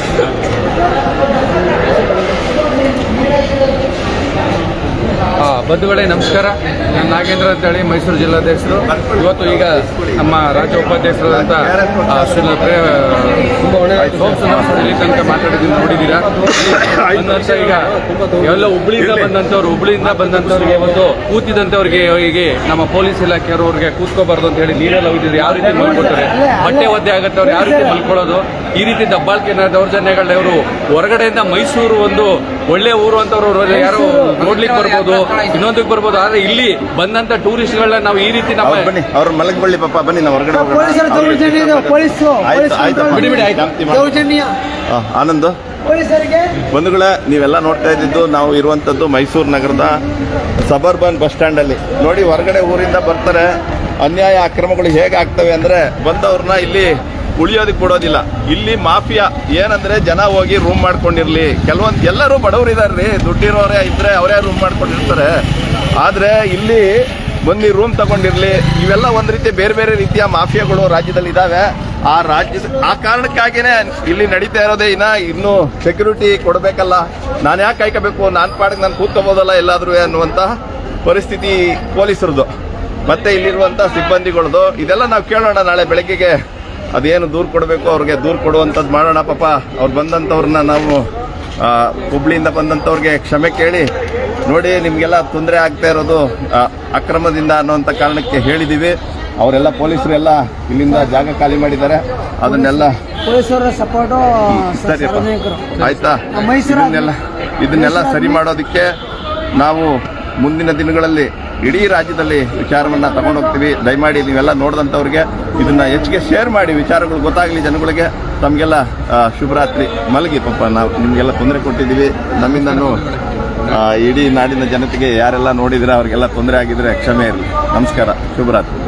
ಆ, ಬಂಧುಗಳೇ, ನಮಸ್ಕಾರ. ನಾನು ನಾಗೇಂದ್ರ ಅಂತೇಳಿ, ಮೈಸೂರು ಜಿಲ್ಲಾಧ್ಯಕ್ಷರು. ಇವತ್ತು ಈಗ ನಮ್ಮ ರಾಜ್ಯ ಉಪಾಧ್ಯಕ್ಷರಾದಂಥ ಶ್ರೀ ತನಕ ಮಾತಾಡಿದ್ದೀನಿ ನೋಡಿದ್ದೀರಾ? ಈಗ ಎಲ್ಲ ಹುಬ್ಳಿಯಿಂದ ಬಂದಂಥವ್ರು, ಹುಬ್ಳಿಯಿಂದ ಬಂದಂಥವ್ರಿಗೆ ಒಂದು ಕೂತಿದಂಥವ್ರಿಗೆ ಹೀಗೆ ನಮ್ಮ ಪೊಲೀಸ್ ಇಲಾಖೆಯವ್ರಿಗೆ ಕೂತ್ಕೋಬಾರ್ದು ಅಂತ ಹೇಳಿ ನೀರೆಲ್ಲ ಹೋಗಿದ್ರು ಯಾವ ರೀತಿ ಮಲ್ಕೊತಾರೆ? ಬಟ್ಟೆ ಒದ್ದೆ ಆಗತ್ತವ್ರು ಯಾವ ರೀತಿ ಮಲ್ಕೊಳ್ಳೋದು? ಈ ರೀತಿ ದಬ್ಬಾಳ್ಕೆ ದೌರ್ಜನ್ಯಗಳನ್ನ ಇವರು ಹೊರಗಡೆಯಿಂದ ಮೈಸೂರು ಒಂದು ಒಳ್ಳೆ ಊರು ಅಂತವ್ರು ಯಾರು ನೋಡ್ಲಿಕ್ಕೆ ಬರ್ಬೋದು ಇನ್ನೊಂದಕ್ಕೆ ಬರ್ಬೋದು. ಆದ್ರೆ ಇಲ್ಲಿ ಬಂದಂತ ಟೂರಿಸ್ಟ್ಗಳನ್ನ ನಾವು ಈ ರೀತಿ ನಮ್ಮ ಅವ್ರು ಬನ್ನಿ ಅವ್ರ ಮಲಗ್ ಬಳ್ಳಿ ಪಾಪ ಬನ್ನಿ ನಾವು ಹೊರಗಡೆ ಆನಂದ್? ಬಂಧುಗಳ ಬಂಧುಗಳೇ ನೀವೆಲ್ಲ ನೋಡ್ತಾ ಇದ್ದಿದ್ದು ನಾವು ಇರುವಂತದ್ದು ಮೈಸೂರು ನಗರದ ಸಬರ್ಬನ್ ಬಸ್ ಸ್ಟ್ಯಾಂಡ್ ಅಲ್ಲಿ ನೋಡಿ ಹೊರಗಡೆ ಊರಿಂದ ಬರ್ತಾರೆ. ಅನ್ಯಾಯ ಅಕ್ರಮಗಳು ಹೇಗೆ ಆಗ್ತವೆ ಅಂದ್ರೆ ಬಂದವ್ರನ್ನ ಇಲ್ಲಿ ಉಳಿಯೋದಕ್ಕೆ ಬಿಡೋದಿಲ್ಲ. ಇಲ್ಲಿ ಮಾಫಿಯಾ. ಏನಂದ್ರೆ ಜನ ಹೋಗಿ ರೂಮ್ ಮಾಡ್ಕೊಂಡಿರ್ಲಿ. ಕೆಲವೊಂದು ಎಲ್ಲರೂ ಬಡವರು ರೀ ದುಡ್ಡಿರೋರೇ ಇದ್ರೆ ಅವರೇ ರೂಮ್ ಮಾಡ್ಕೊಂಡಿರ್ತಾರೆ. ಆದ್ರೆ ಇಲ್ಲಿ ಬಂದು ರೂಮ್ ತಗೊಂಡಿರ್ಲಿ. ಇವೆಲ್ಲ ಒಂದು ರೀತಿ ಬೇರೆ ಬೇರೆ ರೀತಿಯ ಮಾಫಿಯಾಗಳು ರಾಜ್ಯದಲ್ಲಿ ಇದಾವೆ. ಆ ರಾಜ್ಯದ ಆ ಕಾರಣಕ್ಕಾಗಿನೇ ಇಲ್ಲಿ ನಡೀತಾ ಇರೋದೇ ಇನ್ನ ಇನ್ನು ಸೆಕ್ಯೂರಿಟಿ ಕೊಡಬೇಕಲ್ಲ. ನಾನು ಯಾಕೆ ಕಾಯ್ಕೋಬೇಕು? ನಾನು ಪಾಡಿಗೆ ನಾನು ಕೂತ್ಕೋಬೋದಲ್ಲ ಎಲ್ಲಾದ್ರೂ ಅನ್ನುವಂತ ಪರಿಸ್ಥಿತಿ ಪೊಲೀಸರದು ಮತ್ತೆ ಇಲ್ಲಿರುವಂಥ ಸಿಬ್ಬಂದಿಗಳದು. ಇದೆಲ್ಲ ನಾವು ಕೇಳೋಣ ನಾಳೆ ಬೆಳಗ್ಗೆಗೆ. ಅದೇನು ದೂರು ಕೊಡಬೇಕು? ಅವ್ರಿಗೆ ದೂರು ಕೊಡುವಂಥದ್ದು ಮಾಡೋಣ ಪಾಪ. ಅವ್ರು ಬಂದಂಥವ್ರನ್ನ ನಾವು ಹುಬ್ಳಿಯಿಂದ ಬಂದಂಥವ್ರಿಗೆ ಕ್ಷಮೆ ಕೇಳಿ ನೋಡಿ ನಿಮಗೆಲ್ಲ ತೊಂದರೆ ಆಗ್ತಾ ಇರೋದು ಅಕ್ರಮದಿಂದ ಅನ್ನೋಂಥ ಕಾರಣಕ್ಕೆ ಹೇಳಿದ್ದೀವಿ ಅವರೆಲ್ಲ ಪೊಲೀಸರೆಲ್ಲ ಇಲ್ಲಿಂದ ಜಾಗ ಖಾಲಿ ಮಾಡಿದ್ದಾರೆ. ಅದನ್ನೆಲ್ಲ ಪೊಲೀಸರ ಸಪೋರ್ಟು ಸರಿಯಪ್ಪ ಆಯ್ತಾ? ಇದನ್ನೆಲ್ಲ ಸರಿ ಮಾಡೋದಕ್ಕೆ ನಾವು ಮುಂದಿನ ದಿನಗಳಲ್ಲಿ ಇಡೀ ರಾಜ್ಯದಲ್ಲಿ ವಿಚಾರವನ್ನ ತಗೊಂಡೋಗ್ತೀವಿ ದಯಮಾಡಿ ನೀವೆಲ್ಲ ನೋಡಿದಂಥವ್ರಿಗೆ ಇದನ್ನ ಹೆಚ್ಚಿಗೆ ಶೇರ್ ಮಾಡಿ. ವಿಚಾರಗಳು ಗೊತ್ತಾಗಲಿ ಜನಗಳಿಗೆ. ತಮಗೆಲ್ಲ ಶುಭರಾತ್ರಿ. ಮಲಗಿ ಪಾಪ, ನಾವು ನಿಮಗೆಲ್ಲ ತೊಂದರೆ ಕೊಟ್ಟಿದ್ದೀವಿ. ನಮ್ಮಿಂದನು ಇಡೀ ನಾಡಿನ ಜನತೆಗೆ ಯಾರೆಲ್ಲ ನೋಡಿದ್ರೆ ಅವ್ರಿಗೆಲ್ಲ ತೊಂದರೆ ಆಗಿದ್ರೆ ಕ್ಷಮೆ ಇರಲಿ. ನಮಸ್ಕಾರ. ಶುಭರಾತ್ರಿ.